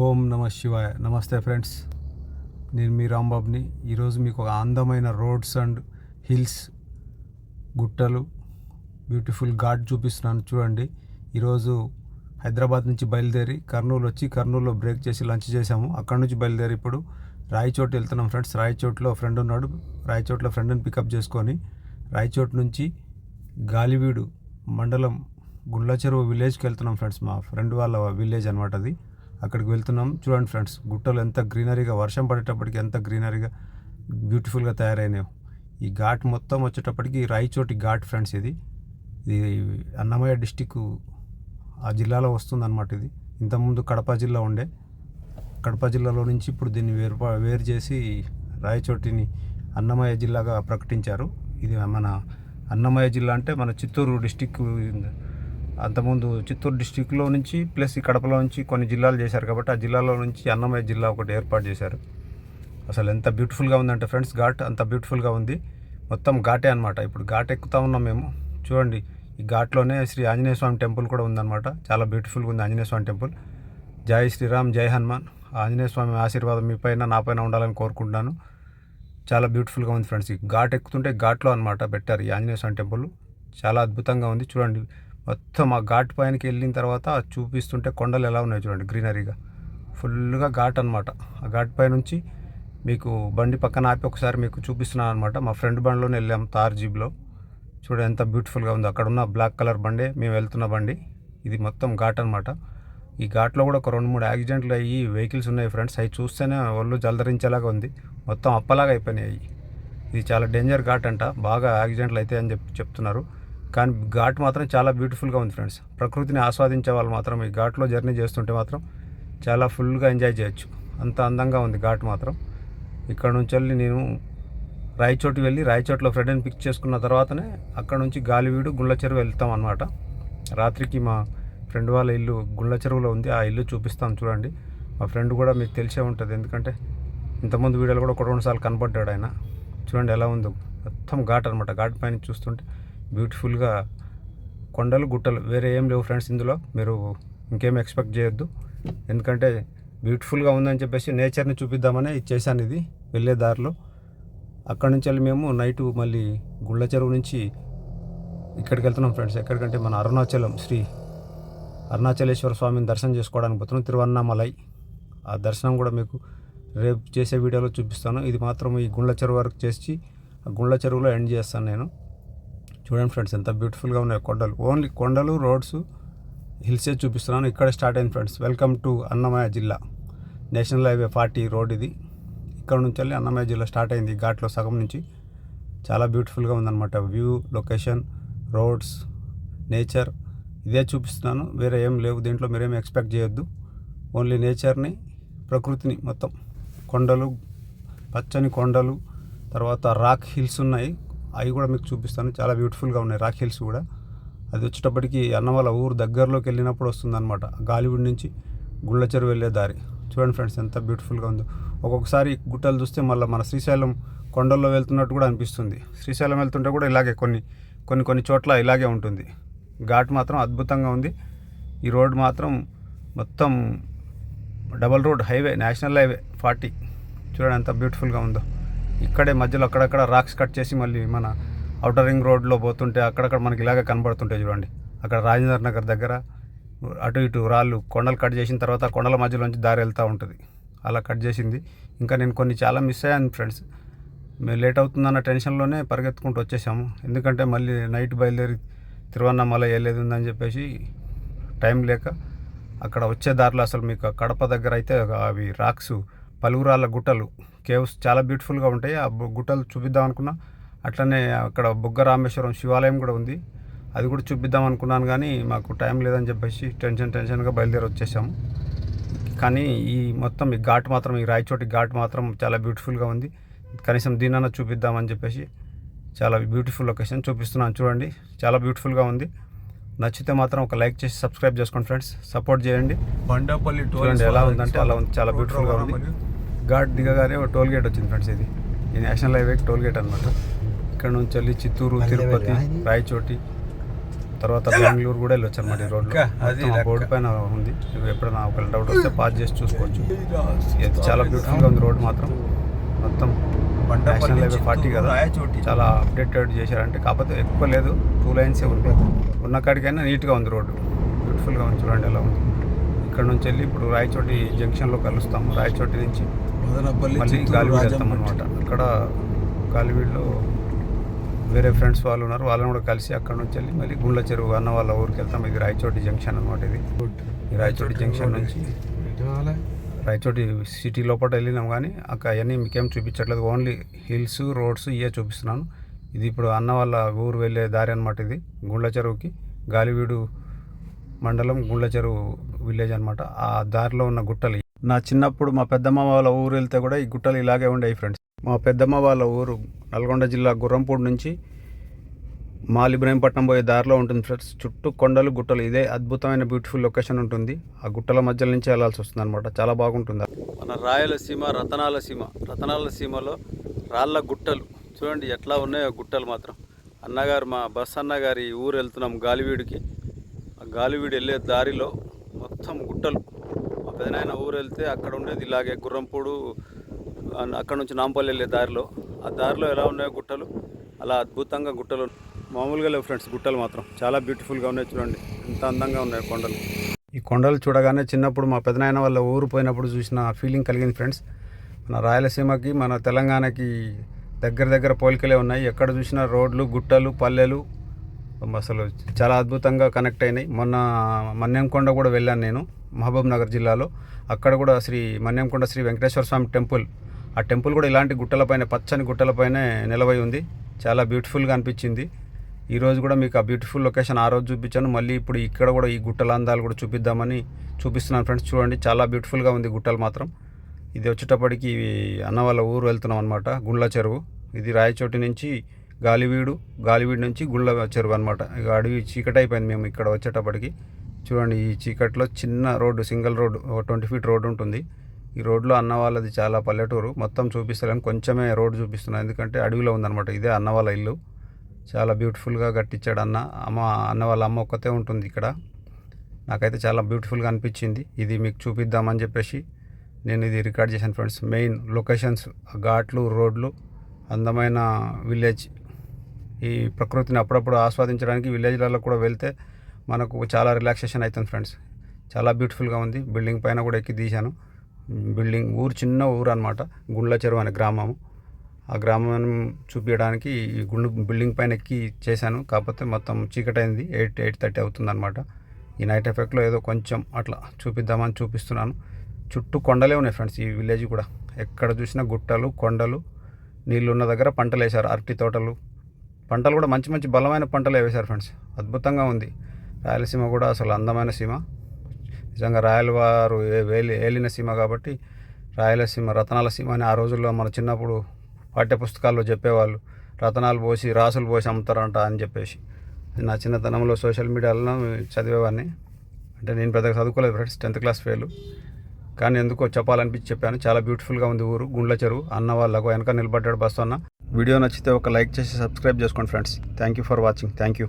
ఓం నమ శివాయ. నమస్తే ఫ్రెండ్స్. నేను మీ రాంబాబుని. ఈరోజు మీకు ఒక అందమైన రోడ్స్ అండ్ హిల్స్ గుట్టలు బ్యూటిఫుల్ ఘాట్ చూపిస్తున్నాను చూడండి. ఈరోజు హైదరాబాద్ నుంచి బయలుదేరి కర్నూలు వచ్చి కర్నూలులో బ్రేక్ చేసి లంచ్ చేసాము అక్కడ నుంచి బయలుదేరి ఇప్పుడు రాయచోట్ వెళ్తున్నాం ఫ్రెండ్స్. రాయచోట్లో ఫ్రెండ్ ఉన్నాడు. రాయచోట్లో ఫ్రెండ్ని పికప్ చేసుకొని రాయచోట్ నుంచి గాలివీడు మండలం గుండ్ల చెరువు విలేజ్కి వెళ్తున్నాం ఫ్రెండ్స్ మా ఫ్రెండ్ వాళ్ళ విలేజ్ అనమాట అది. అక్కడికి వెళ్తున్నాం. చూడండి ఫ్రెండ్స్ గుట్టలు ఎంత గ్రీనరీగా వర్షం పడేటప్పటికి ఎంత గ్రీనరీగా బ్యూటిఫుల్గా తయారైనాయో. ఈ ఘాట్ మొత్తం వచ్చేటప్పటికి రాయచోటి ఘాట్ ఫ్రెండ్స్ ఇది. ఇది అన్నమయ్య డిస్టిక్ ఆ జిల్లాలో వస్తుందన్నమాట ఇది. ఇంతకుముందు కడప జిల్లా ఉండే. కడప జిల్లాలో నుంచి ఇప్పుడు దీన్ని వేరు వేరు చేసి రాయచోటిని అన్నమయ్య జిల్లాగా ప్రకటించారు. ఇది మన అన్నమయ్య జిల్లా అంటే మన చిత్తూరు డిస్టిక్ అంతకుముందు చిత్తూరు డిస్టిక్లో నుంచి ప్లస్ ఈ కడపలో నుంచి కొన్ని జిల్లాలు చేశారు కాబట్టి ఆ జిల్లాలో నుంచి అన్నమయ్య జిల్లా ఒకటి ఏర్పాటు చేశారు. అసలు ఎంత బ్యూటిఫుల్గా ఉందంటే ఫ్రెండ్స్ ఘాట్ అంత బ్యూటిఫుల్గా ఉంది. మొత్తం ఘాటే అనమాట ఇప్పుడు ఘాట్ ఎక్కుతా ఉన్నాం మేము. చూడండి ఈ ఘాట్లోనే శ్రీ ఆంజనేయ స్వామి టెంపుల్ కూడా ఉందన్నమాట. చాలా బ్యూటిఫుల్గా ఉంది ఆంజనేయ స్వామి టెంపుల్. జై శ్రీరామ్ జై హనుమాన్. ఆంజనేయ స్వామి ఆశీర్వాదం మీ పైన నా పైన ఉండాలని కోరుకుంటున్నాను. చాలా బ్యూటిఫుల్గా ఉంది ఫ్రెండ్స్. ఈ ఘాట్ ఎక్కుతుంటే ఘాట్లో అనమాట పెట్టారు ఈ ఆంజనేయ స్వామి టెంపుల్. చాలా అద్భుతంగా ఉంది. చూడండి మొత్తం ఆ ఘాట్ పైనకి వెళ్ళిన తర్వాత చూపిస్తుంటే కొండలు ఎలా ఉన్నాయి చూడండి గ్రీనరీగా. ఫుల్గా ఘాట్ అనమాట ఆ ఘాట్ పై నుంచి మీకు బండి పక్కన ఆపి ఒకసారి మీకు చూపిస్తున్నాను అనమాట మా ఫ్రెండ్ బండిలోనే వెళ్ళాం తార్ జీబ్లో చూడండి ఎంత బ్యూటిఫుల్గా ఉందో. అక్కడ ఉన్న బ్లాక్ కలర్ బండే మేము వెళ్తున్న బండి. ఇది మొత్తం ఘాట్ అనమాట ఈ ఘాట్లో కూడా ఒక రెండు మూడు యాక్సిడెంట్లు అయ్యి వెహికల్స్ ఉన్నాయి ఫ్రెండ్స్. అవి చూస్తేనే ఒళ్ళు జలధరించేలాగా ఉంది. మొత్తం అప్పలాగా అయిపోయినాయి ఇది చాలా డేంజర్ ఘాట్ అంట. బాగా యాక్సిడెంట్లు అయితే అని చెప్పి చెప్తున్నారు. కానీ ఘాట్ మాత్రం చాలా బ్యూటిఫుల్గా ఉంది ఫ్రెండ్స్. ప్రకృతిని ఆస్వాదించే వాళ్ళు మాత్రం ఈ ఘాట్లో జర్నీ చేస్తుంటే మాత్రం చాలా ఫుల్గా ఎంజాయ్ చేయొచ్చు. అంత అందంగా ఉంది ఘాట్ మాత్రం. ఇక్కడ నుంచి వెళ్ళి నేను రాయచోటి వెళ్ళి రాయచోట్లో ఫ్రెండ్ని పిక్ చేసుకున్న తర్వాతనే అక్కడ నుంచి గాలివీడు గుండ్ల చెరువు వెళ్తాం అనమాట రాత్రికి మా ఫ్రెండ్ వాళ్ళ ఇల్లు గుళ్ళ చెరువులో ఉంది. ఆ ఇల్లు చూపిస్తాం చూడండి. మా ఫ్రెండ్ కూడా మీకు తెలిసే ఉంటుంది. ఎందుకంటే ఇంతకుముందు వీడియోలు కూడా ఒక రెండు సార్లు కనపడ్డాడు ఆయన. చూడండి ఎలా ఉందో. మొత్తం ఘాట్ అనమాట ఘాట్ పైన చూస్తుంటే బ్యూటిఫుల్గా కొండలు గుట్టలు వేరే ఏం లేవు ఫ్రెండ్స్ ఇందులో. మీరు ఇంకేం ఎక్స్పెక్ట్ చేయొద్దు. ఎందుకంటే బ్యూటిఫుల్గా ఉందని చెప్పేసి నేచర్ని చూపిద్దామని ఇది చేశాను ఇది వెళ్ళే దారిలో. అక్కడ నుంచి వెళ్ళి మేము నైట్ మళ్ళీ గుళ్ళ చెరువు నుంచి ఇక్కడికి వెళ్తున్నాం ఫ్రెండ్స్. ఎక్కడికంటే మన అరుణాచలం శ్రీ అరుణాచలేశ్వర స్వామిని దర్శనం చేసుకోవడానికి పోతున్నాం తిరువన్నామలై. ఆ దర్శనం కూడా మీకు రేపు చేసే వీడియోలో చూపిస్తాను. ఇది మాత్రం ఈ గుండ్ల చెరువు వరకు చేసి ఆ గుండ్ల చెరువులో ఎండ్ చేస్తాను నేను. చూడండి ఫ్రెండ్స్ ఎంత బ్యూటిఫుల్గా ఉన్నాయి కొండలు. ఓన్లీ కొండలు రోడ్స్ హిల్సే చూపిస్తున్నాను. ఇక్కడ స్టార్ట్ అయింది ఫ్రెండ్స్. వెల్కమ్ టు అన్నమయ్య జిల్లా. నేషనల్ హైవే ఫార్టీ రోడ్ ఇది. ఇక్కడ నుంచి వెళ్ళి అన్నమయ్య జిల్లా స్టార్ట్ అయింది ఘాట్లో సగం నుంచి. చాలా బ్యూటిఫుల్గా ఉందన్నమాట వ్యూ లొకేషన్ రోడ్స్ నేచర్. ఇదే చూపిస్తున్నాను. వేరే ఏం లేవు. దీంట్లో మీరేం ఎక్స్పెక్ట్ చేయొద్దు. ఓన్లీ నేచర్ని ప్రకృతిని మొత్తం. కొండలు పచ్చని కొండలు తర్వాత రాక్ హిల్స్ ఉన్నాయి. అవి కూడా మీకు చూపిస్తాను. చాలా బ్యూటిఫుల్గా ఉన్నాయి. రాక్ హిల్స్ కూడా. అది వచ్చేటప్పటికి అన్నవల్ల ఊరు దగ్గరలోకి వెళ్ళినప్పుడు వస్తుందన్నమాట. గాలివుడ్ నుంచి గుళ్ళ చెరువు వెళ్ళే దారి. చూడండి ఫ్రెండ్స్ ఎంత బ్యూటిఫుల్గా ఉందో. ఒక్కొక్కసారి గుట్టలు చూస్తే మళ్ళీ మన శ్రీశైలం కొండల్లో వెళ్తున్నట్టు కూడా అనిపిస్తుంది. శ్రీశైలం వెళ్తుంటే కూడా ఇలాగే కొన్ని కొన్ని కొన్ని చోట్ల ఇలాగే ఉంటుంది. ఘాట్ మాత్రం అద్భుతంగా ఉంది. ఈ రోడ్ మాత్రం మొత్తం double road highway national highway forty. చూడండి ఎంత బ్యూటిఫుల్గా ఉందో. ఇక్కడే మధ్యలో అక్కడక్కడ రాక్స్ కట్ చేసి మళ్ళీ మన అవుటర్ రింగ్ రోడ్లో పోతుంటే అక్కడక్కడ మనకి ఇలాగే కనబడుతుంటాయి చూడండి. అక్కడ రాజేంద్ర నగర్ దగ్గర అటు ఇటు రాళ్ళు కొండలు కట్ చేసిన తర్వాత కొండల కొండల మధ్యలోంచి దారి వెళ్తూ ఉంటుంది. అలా కట్ చేసింది. ఇంకా నేను కొన్ని చాలా మిస్ అయ్యాను ఫ్రెండ్స్ మేము లేట్ అవుతుందన్న టెన్షన్లోనే పరిగెత్తుకుంటూ వచ్చేసాము. ఎందుకంటే మళ్ళీ నైట్ బయలుదేరి తిరువన్నమల వెళ్ళేది ఉందని చెప్పేసి టైం లేక అక్కడ వచ్చే దారిలో అసలు మీకు కడప దగ్గర అయితే అవి రాక్స్ పలువురాళ్ళ గుట్టలు. కేవ్స్ చాలా బ్యూటిఫుల్గా ఉంటాయి. ఆ గుట్టలు చూపిద్దాం అనుకున్నా. అట్లనే అక్కడ బుగ్గ రామేశ్వరం శివాలయం కూడా ఉంది. అది కూడా చూపిద్దాం అనుకున్నాను కానీ మాకు టైం లేదని చెప్పేసి టెన్షన్ టెన్షన్గా బయలుదేరి వచ్చేసాము. కానీ ఈ మొత్తం ఈ ఘాట్ మాత్రం ఈ రాయచోటి ఘాట్ మాత్రం చాలా బ్యూటిఫుల్గా ఉంది. కనీసం దీనన్నా చూపిద్దామని చెప్పేసి చాలా బ్యూటిఫుల్ లొకేషన్ చూపిస్తున్నాను. చూడండి చాలా బ్యూటిఫుల్గా ఉంది. నచ్చితే మాత్రం ఒక లైక్ చేసి సబ్స్క్రైబ్ చేసుకోండి ఫ్రెండ్స్. సపోర్ట్ చేయండి. బండాపల్లి చూడండి ఎలా ఉందంటే అలా ఉంది. చాలా బ్యూటిఫుల్గా ఉంది. ఘాట్ దిగగానే ఒక టోల్ గేట్ వచ్చింది ఫ్రెండ్స్ ఇది. ఈ నేషనల్ హైవే టోల్ గేట్ అనమాట ఇక్కడ నుంచి వెళ్ళి చిత్తూరు తిరుపతి రాయచోటి తర్వాత బెంగళూరు కూడా వెళ్ళొచ్చు అనమాట ఈ రోడ్లో. అది. బోర్డు పైన ఉంది. ఎప్పుడైనా ఒక డౌట్ వస్తే పాస్ చేసి చూసుకోవచ్చు. ఇది చాలా బ్యూటిఫుల్గా ఉంది రోడ్ మాత్రం. మొత్తం నేషనల్ హైవే ఫార్టీ కదా. రాయచోటి. చాలా అప్డేటెడ్ చేశారంటే కాకపోతే ఎక్కువ లేదు. టూ లైన్సే ఉంది ఉన్న కాడికైనా నీట్గా ఉంది రోడ్డు. బ్యూటిఫుల్గా ఉంది. చూడండి ఎలా ఉంది. ఇక్కడ నుంచి వెళ్ళి ఇప్పుడు రాయచోటి జంక్షన్లో కలుస్తాము. రాయచోటి నుంచి మళ్ళీ గాలివీడు వెళ్తాం. అనమాట అక్కడ గాలివీడులో వేరే ఫ్రెండ్స్ వాళ్ళు ఉన్నారు. వాళ్ళని కూడా కలిసి అక్కడ నుంచి వెళ్ళి మళ్ళీ గుండ్ల చెరువు అన్న వాళ్ళ ఊరికి వెళ్తాం. ఇది రాయచోటి జంక్షన్ అనమాట ఇది. రాయచోటి జంక్షన్ నుంచి. రాయచోటి సిటీ లోపల వెళ్ళినాం కానీ అక్కడ అవన్నీ మీకేం చూపించట్లేదు. ఓన్లీ హిల్స్ రోడ్స్ ఇవే చూపిస్తున్నాను. ఇది ఇప్పుడు అన్న వాళ్ళ ఊరు వెళ్ళే దారి అనమాట ఇది. గుండ్ల చెరువుకి గాలివీడు మండలం గుండ్ల చెరువు విలేజ్ అనమాట ఆ దారిలో ఉన్న గుట్టలు నా చిన్నప్పుడు మా పెద్దమ్మ వాళ్ళ ఊరు వెళ్తే కూడా ఈ గుట్టలు ఇలాగే ఉండేవి ఫ్రెండ్స్ మా పెద్దమ్మ వాళ్ళ ఊరు నల్గొండ జిల్లా గుర్రంపూడి నుంచి మాల్ పోయే దారిలో ఉంటుంది ఫ్రెండ్స్ చుట్టూ కొండలు గుట్టలు. ఇదే అద్భుతమైన బ్యూటిఫుల్ లొకేషన్ ఉంటుంది. ఆ గుట్టల మధ్య నుంచి వెళ్ళాల్సి వస్తుంది అనమాట చాలా బాగుంటుంది. మన రాయలసీమ రతనాల సీమ. రతనాల సీమలో రాళ్ళ గుట్టలు. చూడండి ఎట్లా ఉన్నాయో గుట్టలు మాత్రం. అన్నగారు మా బస్ అన్నగారి ఊరు వెళ్తున్నాం గాలివీడికి. ఆ గాలివీడు వెళ్ళే దారిలో మొత్తం గుట్టలు. పెదనాయన ఊరు వెళ్తే అక్కడ ఉండేది ఇలాగే గుర్రంపూడు అక్కడ నుంచి నాంపల్లి వెళ్ళే దారిలో. ఆ దారిలో ఎలా ఉన్నాయో గుట్టలు? అలా అద్భుతంగా గుట్టలు మామూలుగా లేవు ఫ్రెండ్స్ గుట్టలు మాత్రం. చాలా బ్యూటిఫుల్గా ఉన్నాయి చూడండి. ఎంత అందంగా ఉన్నాయి కొండలు. ఈ కొండలు చూడగానే చిన్నప్పుడు మా పెదనాయన వాళ్ళ ఊరు పోయినప్పుడు చూసిన ఫీలింగ్ కలిగింది ఫ్రెండ్స్. మన రాయలసీమకి మన తెలంగాణకి దగ్గర దగ్గర పోలికలే ఉన్నాయి. ఎక్కడ చూసినా రోడ్లు గుట్టలు పల్లెలు అసలు చాలా అద్భుతంగా కనెక్ట్ అయినాయి. మొన్న మన్యంకొండ కూడా వెళ్ళాను నేను. మహబూబ్ నగర్ జిల్లాలో. అక్కడ కూడా శ్రీ మన్యంకొండ శ్రీ వెంకటేశ్వర స్వామి టెంపుల్. ఆ టెంపుల్ కూడా ఇలాంటి గుట్టలపైన పచ్చని గుట్టలపైనే నిలవై ఉంది. చాలా బ్యూటిఫుల్గా అనిపించింది. ఈరోజు కూడా మీకు ఆ బ్యూటిఫుల్ లొకేషన్ ఆ రోజు చూపించాను. మళ్ళీ ఇప్పుడు ఇక్కడ కూడా ఈ గుట్టల అందాలు కూడా చూపిద్దామని చూపిస్తున్నాను ఫ్రెండ్స్. చూడండి చాలా బ్యూటిఫుల్గా ఉంది గుట్టలు మాత్రం. ఇది వచ్చేటప్పటికి అన్న వాళ్ళ ఊరు వెళ్తున్నాం అనమాట గుండ్ల చెరువు. ఇది రాయచోటి నుంచి గాలివీడు గాలివీడు నుంచి గుండ్ల చెరువు అనమాట ఇక అడవి చీకటైపోయింది మేము ఇక్కడ వచ్చేటప్పటికి. చూడండి ఈ చీకట్లో చిన్న road single road twenty feet road ఉంటుంది. ఈ రోడ్లో అన్న వాళ్ళది చాలా పల్లెటూరు. మొత్తం చూపిస్తలేను కొంచెమే రోడ్డు చూపిస్తున్నాను ఎందుకంటే అడవిలో ఉందన్నమాట ఇదే అన్న వాళ్ళ ఇల్లు. చాలా బ్యూటిఫుల్గా కట్టించాడు అన్న అమ్మ అన్న వాళ్ళ అమ్మ ఒక్కతే ఉంటుంది ఇక్కడ. నాకైతే చాలా బ్యూటిఫుల్గా అనిపించింది. ఇది మీకు చూపిద్దామని చెప్పేసి నేను ఇది రికార్డ్ చేశాను ఫ్రెండ్స్. మెయిన్ లొకేషన్స్ ఘాట్లు రోడ్లు అందమైన విలేజ్. ఈ ప్రకృతిని అప్పుడప్పుడు ఆస్వాదించడానికి విలేజ్లలో కూడా వెళ్తే మనకు చాలా రిలాక్సేషన్ అవుతుంది ఫ్రెండ్స్ చాలా బ్యూటిఫుల్గా ఉంది. బిల్డింగ్ పైన కూడా ఎక్కి తీశాను బిల్డింగ్ ఊరు చిన్న ఊరు అనమాట గుండ్ల చెరువు అనే గ్రామము ఆ గ్రామం చూపించడానికి ఈ గుండు బిల్డింగ్ పైన ఎక్కి చేశాను. కాకపోతే మొత్తం చీకటైంది. ఎయిట్ ఎయిట్ థర్టీ అవుతుందన్నమాట. ఈ నైట్ ఎఫెక్ట్లో ఏదో కొంచెం అట్లా చూపిద్దామని చూపిస్తున్నాను. చుట్టూ కొండలే ఉన్నాయి ఫ్రెండ్స్ ఈ విలేజ్ కూడా. ఎక్కడ చూసినా గుట్టలు కొండలు నీళ్ళు ఉన్న దగ్గర పంటలు వేశారు అరటి తోటలు. పంటలు కూడా మంచి మంచి బలమైన పంటలు వేశారు ఫ్రెండ్స్ అద్భుతంగా ఉంది. రాయలసీమ కూడా అసలు అందమైన సీమ. నిజంగా రాయల వారు వేలి ఏలిన సీమ కాబట్టి రాయలసీమ రతనాల సీమ అని ఆ రోజుల్లో మన చిన్నప్పుడు పాఠ్య పుస్తకాల్లో చెప్పేవాళ్ళు. రతనాలు పోసి రాసులు పోసి అమ్ముతారంట అని చెప్పేసి. నా చిన్నతనంలో సోషల్ మీడియాలో చదివేవాడిని అంటే నేను పెద్దగా చదువుకోలేదు ఫ్రెండ్స్ టెన్త్ క్లాస్ ఫెయిల్. కానీ ఎందుకో చెప్పాలనిపించి చెప్పాను. చాలా బ్యూటిఫుల్గా ఉంది ఊరు గుండ్ల చెరువు. అన్న వాళ్ళకు వెనక నిలబడ్డాడు బస్సు అన్న. వీడియో నచ్చితే ఒక లైక్ చేసి సబ్స్క్రైబ్ చేసుకోండి friends. Thank you for watching. Thank you.